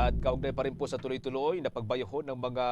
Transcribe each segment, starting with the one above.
At kaugnay pa rin po sa tuloy-tuloy na pagbayahon ng mga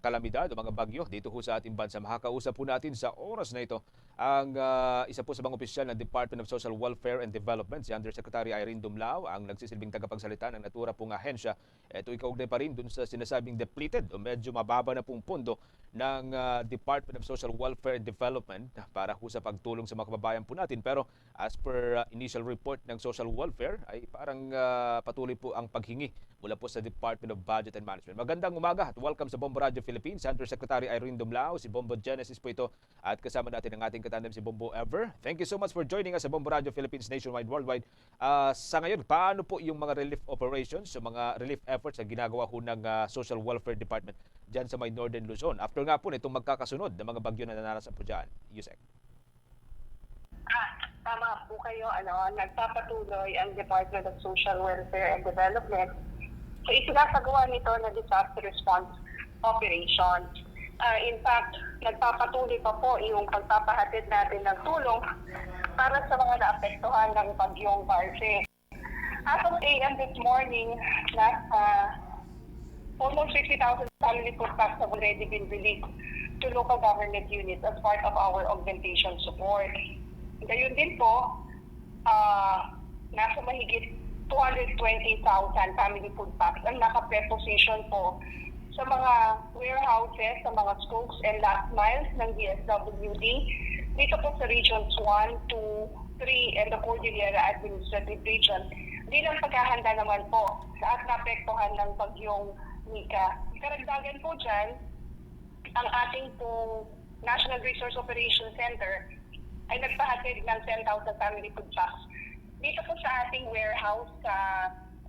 kalamidad o mga bagyo dito ho sa ating bansa. Makakausap po natin sa oras na ito ang ah, isa po sa mga opisyal ng Department of Social Welfare and Development, si Undersecretary Irene Dumlao, ang nagsisilbing tagapagsalita ng natura pong ahensya. Ito ikaugnay pa rin dun sa sinasabing depleted o medyo mababa na pong pondo ng ah, Department of Social Welfare and Development para ho sa pagtulong sa mga kababayan po natin. Pero as per ah, initial report ng Social Welfare ay parang ah, patuloy po ang paghingi mula po sa Department of Budget and Management. Magandang umaga at welcome sa Bombo Radio Philippines. Undersecretary Irene Dumlao, si Bombo Genesis po ito at kasama natin ang ating katandem si Bombo Ever. Thank you so much for joining us sa Bombo Radio Philippines nationwide, worldwide. Ah, sa ngayon, paano po yung mga relief operations, yung mga relief efforts na ginagawa ho ng ah, Social Welfare Department dyan sa may Northern Luzon? After nga po nitong magkakasunod ng mga bagyo na nanarasan po dyan, Yusek. Ah, tama po kayo. Ano, nagpapatuloy ang Department of Social Welfare and Development sa isinasagawa nito na disaster response operations. Ah, in fact, nagpapatuloy pa po yung pagpapahatid natin ng tulong para sa mga naapektuhan ng bagyong Marce. As of AM this morning, nasa almost 50,000 family food packs have already been released to local government units as part of our augmentation support. Gayun din po, ah nasa mahigit 220,000 family food packs ang naka-preposition po sa mga warehouses, sa mga spokes and last miles ng DSWD dito po sa regions 1, 2, 3 and the Cordillera Administrative Region bilang paghahanda naman po sa at naapektuhan ng bagyong Nika. Karagdagan po dyan, ang ating pong National Resource Operations Center ay nagpahatid ng 10,000 family food packs dito po sa ating warehouse sa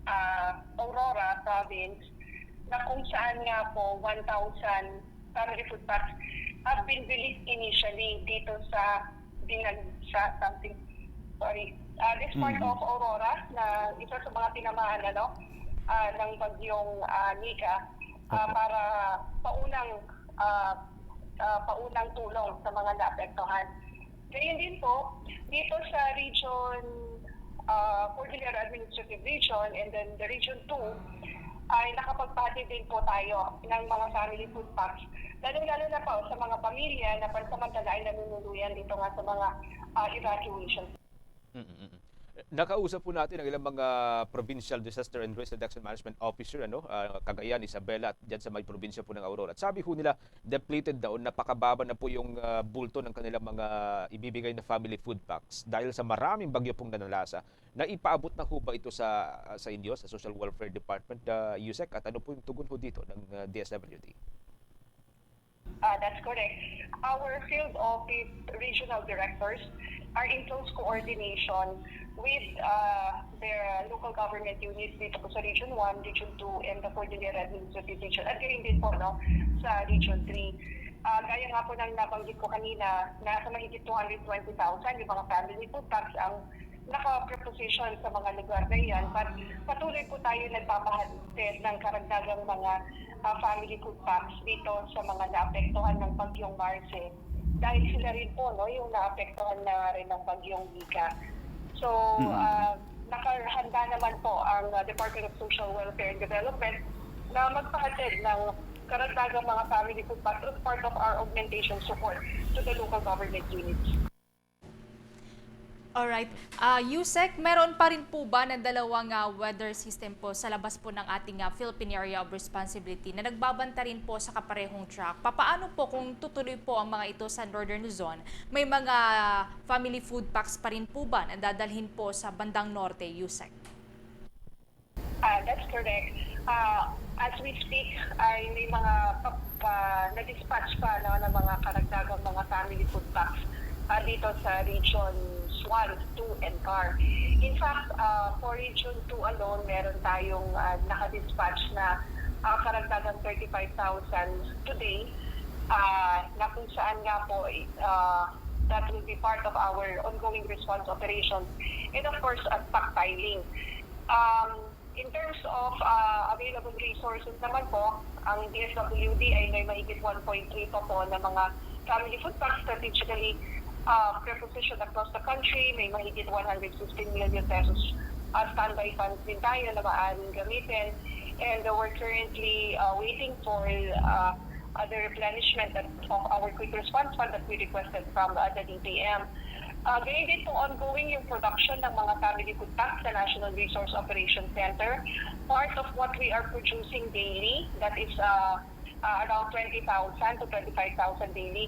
ah, Aurora Province na kung saan nga po 1,000 family food packs have been released initially dito sa Binag sa something sorry ah, this part Mhm. of Aurora na isa sa mga tinamaan ano ah, ng bagyong ah, Nika ah, Okay. para paunang ah, ah, paunang tulong sa mga naapektuhan. Ganyan din po, dito sa region, uh, Cordillera Administrative Region and then the Region 2, ay nakapagpati din po tayo ng mga family food packs. Lalo-lalo na po sa mga pamilya na pansamantala ay nanunuluyan dito nga sa mga ah, evacuation Mm-mm. Nakausap po natin ang ilang mga provincial disaster and risk reduction management officer ano ah, Cagayan, Isabela at diyan sa may probinsya po ng Aurora. At sabi ho nila depleted daw napakababa na po yung ah, bulto ng kanilang mga ibibigay na family food packs dahil sa maraming bagyo pong nanalasa. Naipaabot na ho ba ito sa sa inyo sa Social Welfare Department uh, USEC at ano po yung tugon ho dito ng ah, DSWD? Uh, that's correct. Our field office regional directors are in close coordination with uh, their local government units dito sa Region 1, Region 2, and the Cordillera Administrative Region. At gayon din po no, sa Region 3. Uh, gaya nga po ng nabanggit ko kanina, nasa mahigit 220,000 yung mga family food packs ang naka-preposition sa mga lugar na yan. But patuloy po tayo nagpapahatid ng karagdagang mga uh, family food packs dito sa mga naapektuhan ng bagyong Marce. Dahil sila rin po, no, yung naapektuhan na rin ng bagyong Ika. So, uh, nakahanda naman po ang uh, Department of Social Welfare and Development na magpahatid ng karagdagang mga family food packs as part of our augmentation support to the local government units. Alright. Uh, Yusek, meron pa rin po ba ng dalawang ah, weather system po sa labas po ng ating ah, Philippine Area of Responsibility na nagbabanta rin po sa kaparehong track? Papaano po kung tutuloy po ang mga ito sa Northern Luzon? May mga family food packs pa rin po ba na dadalhin po sa bandang norte, Yusek? Ah, that's correct. Ah, as we speak, ay may mga pa- na-dispatch pa no, ng mga karagdagang mga family food packs ah, dito sa regions 1, 2, and CAR. In fact, ah, for region 2 alone, meron tayong ah, naka-dispatch na ah, karagdagang 35,000 today ah, na kung saan nga po ah, that will be part of our ongoing response operations and of course at stockpiling. Um, in terms of uh, available resources naman po, ang DSWD ay may mahigit 1.3 pa po na mga family food packs strategically uh, prepositioned across the country. May mahigit 116 million pesos uh, standby funds din tayo na maaaring gamitin. and uh, we're currently uh, waiting for uh, uh, the replenishment of our quick response fund that we requested from uh, the DPM. Uh, ganyan din po ongoing yung production ng mga family food sa National Resource Operations Center. Part of what we are producing daily, that is uh, uh, around 20,000 to 25,000 daily,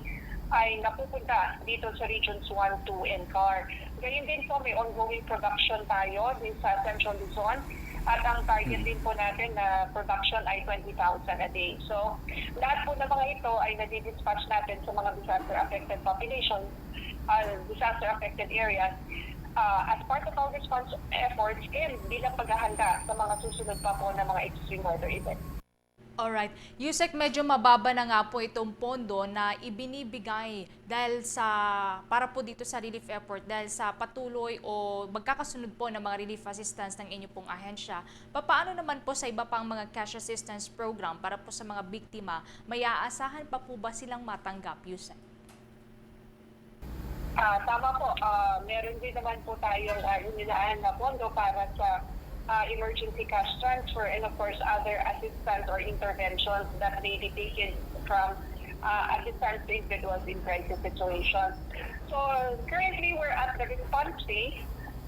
ay napupunta dito sa Regions 1, 2, and CAR. Ganyan din po, may ongoing production tayo din sa Central Luzon. At ang target din po natin na production ay 20,000 a day. So, lahat po ng mga ito ay nadi-dispatch natin sa mga disaster-affected populations, uh, disaster-affected areas, uh, as part of our response efforts and bilang paghahanda sa mga susunod pa po na mga extreme weather events. Alright. Yusek, medyo mababa na nga po itong pondo na ibinibigay dahil sa, para po dito sa relief effort, dahil sa patuloy o magkakasunod po ng mga relief assistance ng inyo pong ahensya. Papaano naman po sa iba pang mga cash assistance program para po sa mga biktima, may aasahan pa po ba silang matanggap, Yusek? Ah, tama po. Ah, meron din naman po tayong uh, inilaan na pondo para sa ah, emergency cash transfer and of course other assistance or interventions that may be taken from uh, assistance to individuals in crisis situations. So currently we're at the response phase.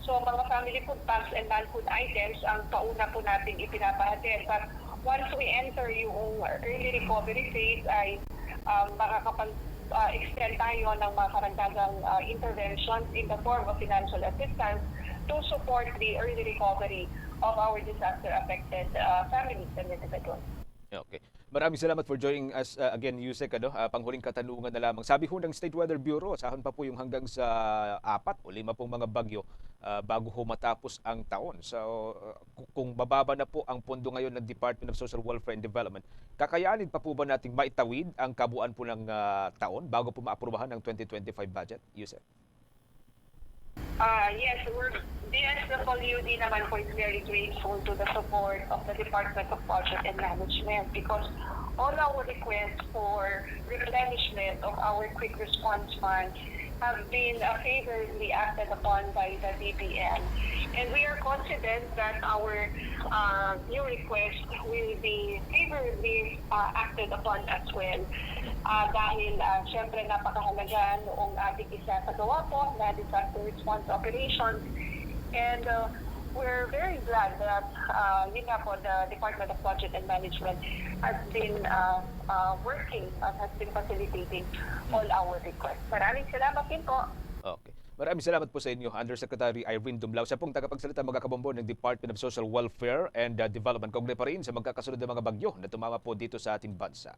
So mga family food packs and non-food items ang pauna po natin ipinapahatid. But once we enter yung early recovery phase ay um, makakapag uh, extend tayo ng mga karagdagang uh, interventions in the form of financial assistance to support the early recovery of our disaster-affected uh, families and individuals. Okay. Maraming salamat for joining us uh, again, Yusek. Ano, uh, panghuling katanungan na lamang. Sabi ho ng State Weather Bureau, asahan pa po yung hanggang sa apat o lima pong mga bagyo uh, bago ho matapos ang taon. So, uh, ku- kung bababa na po ang pondo ngayon ng Department of Social Welfare and Development, kakayanin pa po ba nating maitawid ang kabuuan po ng uh, taon bago po maaprubahan ng 2025 budget, Yusek? Uh, yes, we're, DSWD naman po is very grateful to the support of the Department of Budget and Management because all our requests for replenishment of our quick response funds have been uh, favorably acted upon by the DPM. And we are confident that our uh, new request will be favorably uh, acted upon as well. Ah, dahil uh, syempre napakahalaga noong ating isa sa gawa po na disaster response operations. And uh, we're very glad that uh, yun nga po, the Department of Budget and Management has been uh, uh, working and has been facilitating all our requests. Maraming salamat din po. Okay. Maraming salamat po sa inyo, Undersecretary Irene Dumlao. Siya pong tagapagsalita mga kabombo ng Department of Social Welfare and uh, Development. Kaugnay pa rin sa magkakasunod ng mga bagyo na tumama po dito sa ating bansa.